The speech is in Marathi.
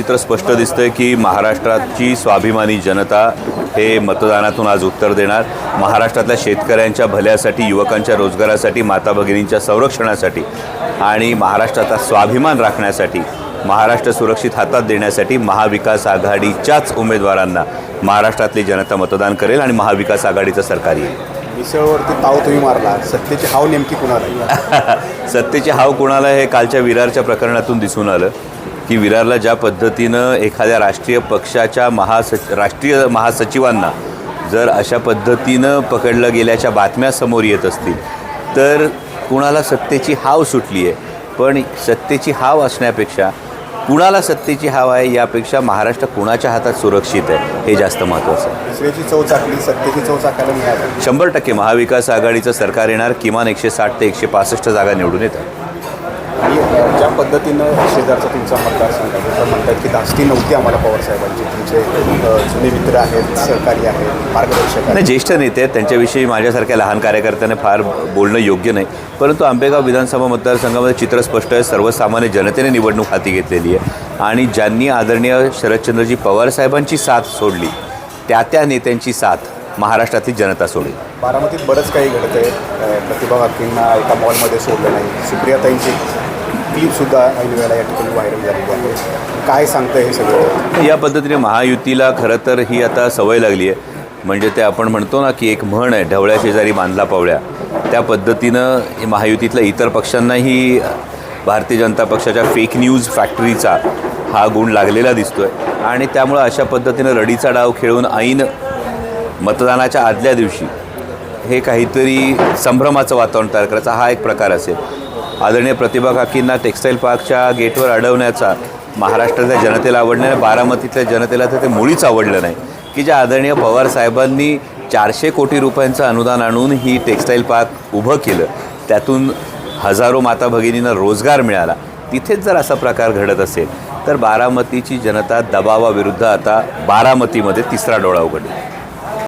चित्र स्पष्ट दिसतंय की महाराष्ट्राची स्वाभिमानी जनता हे मतदानातून आज उत्तर देणार. महाराष्ट्रातल्या शेतकऱ्यांच्या भल्यासाठी युवकांच्या रोजगारासाठी माता भगिनींच्या संरक्षणासाठी आणि महाराष्ट्राचा स्वाभिमान राखण्यासाठी महाराष्ट्र सुरक्षित हातात देण्यासाठी महाविकास आघाडीच्याच उमेदवारांना महाराष्ट्रातली जनता मतदान करेल आणि महाविकास आघाडीचं सरकार येईल. मिसळवरती ताव तुम्ही मारला. सत्तेची हाव नेमकी कुणाला? सत्तेची हाव कुणाला हे कालच्या विरारच्या प्रकरणातून दिसून आलं. की विरारला ज्या पद्धतीनं एखाद्या राष्ट्रीय पक्षाच्या महासच राष्ट्रीय महासचिवांना जर अशा पद्धतीनं पकडलं गेल्याच्या बातम्या समोर येत असतील तर कुणाला सत्तेची हाव सुटली आहे? पण सत्तेची हाव असण्यापेक्षा कुणाला सत्तेची हाव आहे यापेक्षा महाराष्ट्र कुणाच्या हातात सुरक्षित आहे हे जास्त महत्त्वाचं आहे. दुसऱ्याची चव चाकली सत्तेची चव चाकायला मिळाली. शंभर टक्के महाविकास आघाडीचं सरकार येणार किमान एकशे साठ ते एकशे पासष्ट जागा निवडून येतात. पद्धतीनं शेजारचा तुमचा मतदारसंघ आहे. तर म्हणतात की धास्ती नव्हती आम्हाला पवारसाहेबांची तुमचे जुने मित्र आहेत सहकारी आहेत मार्गदर्शक नाही आहेत ज्येष्ठ नेते आहेत त्यांच्याविषयी माझ्यासारख्या लहान कार्यकर्त्यांना फार बोलणं योग्य नाही. परंतु आंबेगाव विधानसभा मतदारसंघामध्ये चित्र स्पष्ट आहे. सर्वसामान्य जनतेने निवडणूक हाती घेतलेली आहे. आणि ज्यांनी आदरणीय शरदचंद्रजी पवार साहेबांची साथ सोडली त्या त्या नेत्यांची साथ महाराष्ट्रातली जनता सोडेल. बारामतीत बरंच काही घडत आहे प्रतिभा काकींना एका मॉलमध्ये सोडलं नाही. सुप्रियाताईंची क्लिपसुद्धा ऐन वेळेला या ठिकाणी व्हायरल झालेली आहे. काय सांगतं हे सगळं? या पद्धतीने महायुतीला खरं तर ही आता सवय लागली आहे. म्हणजे ते आपण म्हणतो ना की एक म्हण आहे ढवळ्या शेजारी बांधला पावळ्या त्या पद्धतीनं महायुतीतल्या इतर पक्षांनाही भारतीय जनता पक्षाच्या फेक न्यूज फॅक्टरीचा हा गुण लागलेला दिसतो आहे आणि त्यामुळं अशा पद्धतीनं रडीचा डाव खेळून ऐन मतदानाच्या आदल्या दिवशी हे काहीतरी संभ्रमाचं वातावरण तयार करायचा हा एक प्रकार असेल. आदरणीय प्रतिभा काकींना टेक्स्टाईल पार्कच्या गेटवर अडवण्याचा महाराष्ट्रातल्या जनतेला आवडलं नाही बारामतीतल्या जनतेला तर ते मुळीच आवडलं नाही. की ज्या आदरणीय पवार साहेबांनी चारशे कोटी रुपयांचं अनुदान आणून ही टेक्स्टाईल पार्क उभं केलं त्यातून हजारो माता भगिनींना रोजगार मिळाला. तिथेच जर असा प्रकार घडत असेल तर बारामतीची जनता दबावाविरुद्ध आता बारामतीमध्ये तिसरा डोळा उघडेल.